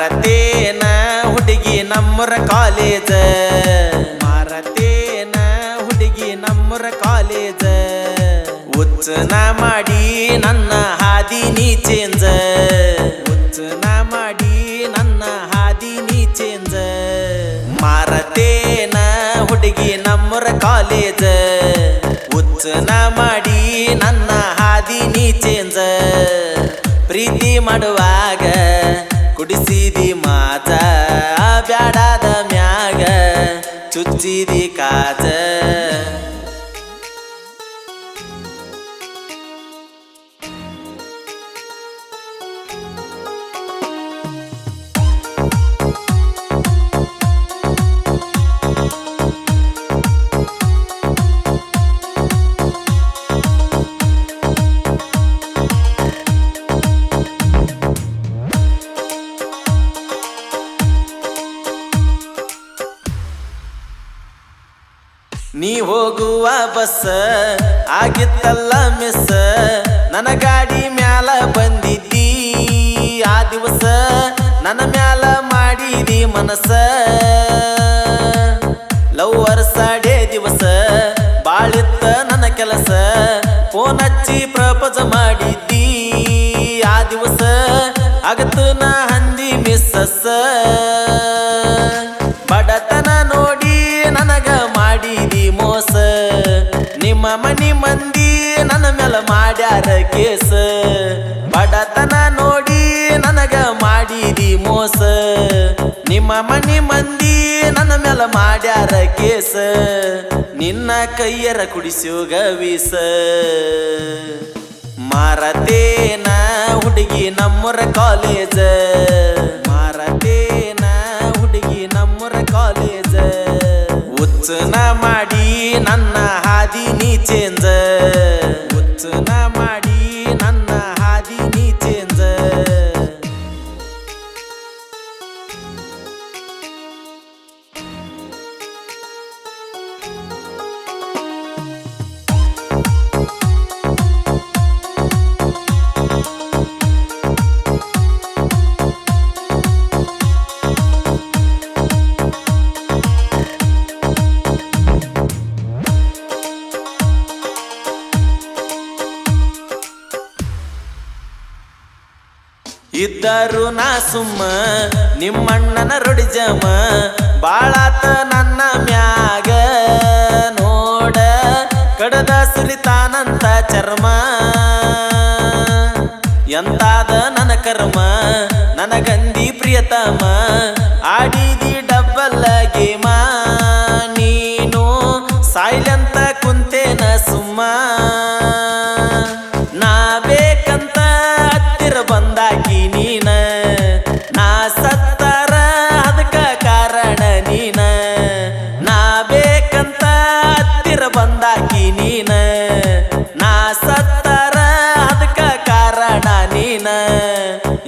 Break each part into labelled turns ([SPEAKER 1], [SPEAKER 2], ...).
[SPEAKER 1] ಮಾರತೇನ ಹುಡುಗಿ ನಮ್ಮರ ಕಾಲೇಜ. ಮಾರತೇನ ಹುಡುಗಿ ನಮ್ಮರ ಕಾಲೇಜ. ಉಚ್ಚನ ಮಾಡಿ ನನ್ನ ಹಾದಿ ನೀ ಚೇಂಜ. ಉಚ್ಚನ ಮಾಡಿ ನನ್ನ ಹಾದಿ ನೀ ಚೇಂಜ. ಮಾರತೇನ ಹುಡುಗಿ ನಮ್ಮರ ಕಾಲೇಜ. ಉಚ್ಚನ ಮಾಡಿ ನನ್ನ ಹಾದಿ ನೀ ಚೇಂಜ. ಪ್ರೀತಿ ಮಾಡುವಾಗ ಕುಡಿಸಿದಿ ಮಾತ ಬ್ಯಾಡಾದ ಮ್ಯಾಗ ಚುಚ್ಚಿದಿ ಕಾಜ. ನೀ ಹೋಗುವ ಬಸ್ ಆಗಿತ್ತಲ್ಲ ಮಿಸ್ ನನ್ನ ಗಾಡಿ ಮ್ಯಾಲ ಬಂದಿದ್ದೀ. ಆ ದಿವಸ ನನ್ನ ಮ್ಯಾಲ ಮಾಡಿದಿ ಮನಸ. ಲವ್ವರ್ ಸಾಡೇ ದಿವಸ, ಬಾಳಿತ್ತ ನನ್ನ ಕೆಲಸ. ಫೋನ್ ಹಚ್ಚಿ ಪ್ರಪೋಸ ಮಾಡಿದ್ದೀ. ಆ ದಿವಸ ಅಗತ್ತು ನಾ ಹಂದಿ ಮಿಸ್ಸಸ್ ಮನಿ ಮಂದಿ ನನ್ನ ಮೇಲೆ ಮಾಡ್ಯಾರ ಕೇಸ. ಬಡತನ ನೋಡಿ ನನಗ ಮಾಡಿದಿ ಮೋಸ. ನಿಮ್ಮ ಮನಿ ಮಂದಿ ನನ್ನ ಮೇಲೆ ಮಾಡ್ಯಾರ ಕೇಸ. ನಿನ್ನ ಕೈಯರ ಕುಡಿಸೋಗ ಗವಿಸ ಮಾರತೇನ ಹುಡುಗಿ ನಮ್ಮರ ಕಾಲೇಜ ಮಾರತೇನ ಹುಡುಗಿ ನಮ್ಮರ ಕಾಲೇಜ ಉಚ್ಚನ ಮಾಡಿ ನನ್ನ ಹಾದಿ Thank you. ಇದ್ದರು ನಾ ಸುಮ್ಮ, ನಿಮ್ಮಣ್ಣನ ರೊಡಿಜಮ ಬಾಳಾತ ನನ್ನ ಮ್ಯಾಗ. ನೋಡ, ಕಡದ ಸುರಿತಾನಂತ ಚರ್ಮ. ಎಂತಾದ ನನ್ನ ಕರ್ಮ ನನಗಂದಿ ಗಂದಿ ಪ್ರಿಯತಮ. ಆಡಿದಿ ಡಬ್ಬಲ್ಲ ಗೇಮ.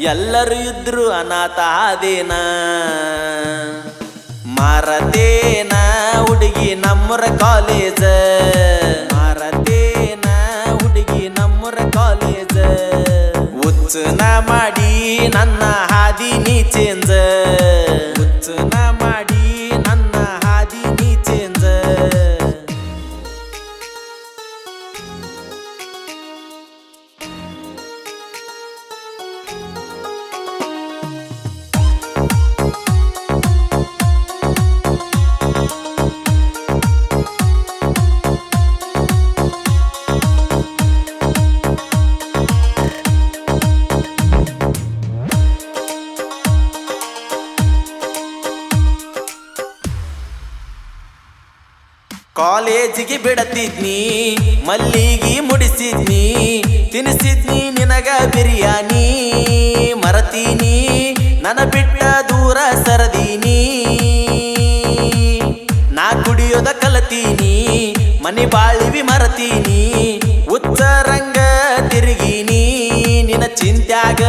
[SPEAKER 1] ಎಲ್ಲರೂ ಇದ್ರು ಅನಾಥ ಆದೇನ? ಮಾರತೇನ ಹುಡುಗಿ ನಮ್ಮರ ಕಾಲೇಜ ಮಾರತೇನ ಹುಡುಗಿ ನಮ್ಮರ ಕಾಲೇಜ ಉಚ್ಚನ ಮಾಡಿ ನನ್ನ ಹಾದಿ ನೀ ಚೇಂಜ? ಕಾಲೇಜಿಗೆ ಬಿಡತಿದ್ನಿ, ಮಲ್ಲಿಗೆ ಮುಡಿಸಿದ್ನಿ, ತಿನ್ನಿಸಿದ್ನಿ ನಿನಗ ಬಿರಿಯಾನಿ. ಮರತೀನಿ ನನ್ನ ಬಿಟ್ಟ ದೂರ ಸರದೀನಿ. ನಾ ಕುಡಿಯೋದ ಕಲತೀನಿ, ಮನಿ ಬಾಳಿವಿ ಮರತೀನಿ. ಉಚ್ಚರಂಗ ತಿರುಗೀನಿ, ನಿನ್ನ ಚಿಂತ್ಯಾಗ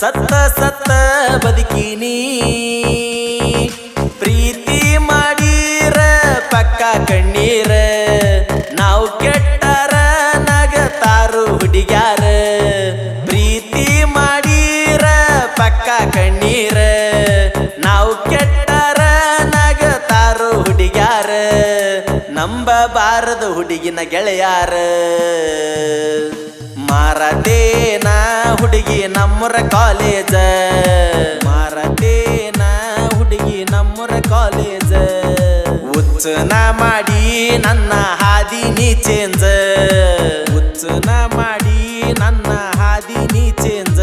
[SPEAKER 1] ಸತ್ತ ಸತ್ತ ಬದುಕೀನಿ. ನಗತಾರು ನಂಬ ನಂಬಬಾರದು ಹುಡುಗಿನ ಗೆಳೆಯಾರ. ಮಾರತೇನ ಹುಡುಗಿ ನಮ್ಮರ ಕಾಲೇಜ ಮಾರತೇನ ಹುಡುಗಿ ನಮ್ಮರ ಕಾಲೇಜ ಉಚ್ಚನ ಮಾಡಿ ನನ್ನ ಹಾದಿ ನೀ ಚೇಂಜ ಉಚ್ಚನ ಮಾಡಿ ನನ್ನ ಹಾದಿ ನೀ ಚೇಂಜ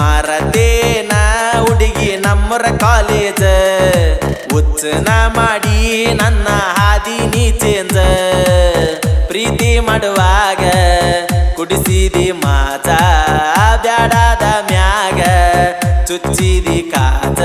[SPEAKER 1] ಮಾರತೇನ ಹುಡುಗಿ ನಮ್ಮರ ಕಾಲೇಜ ಉಚ್ಚನ ಮಾಡಿ ಮಾಡುವಾಗ ಕುಡಿಸಿದಿ ಮಾತ ಬ್ಯಾಡಾದ ಮ್ಯಾಗ ಚುಚ್ಚಿದಿ ಕಾಜ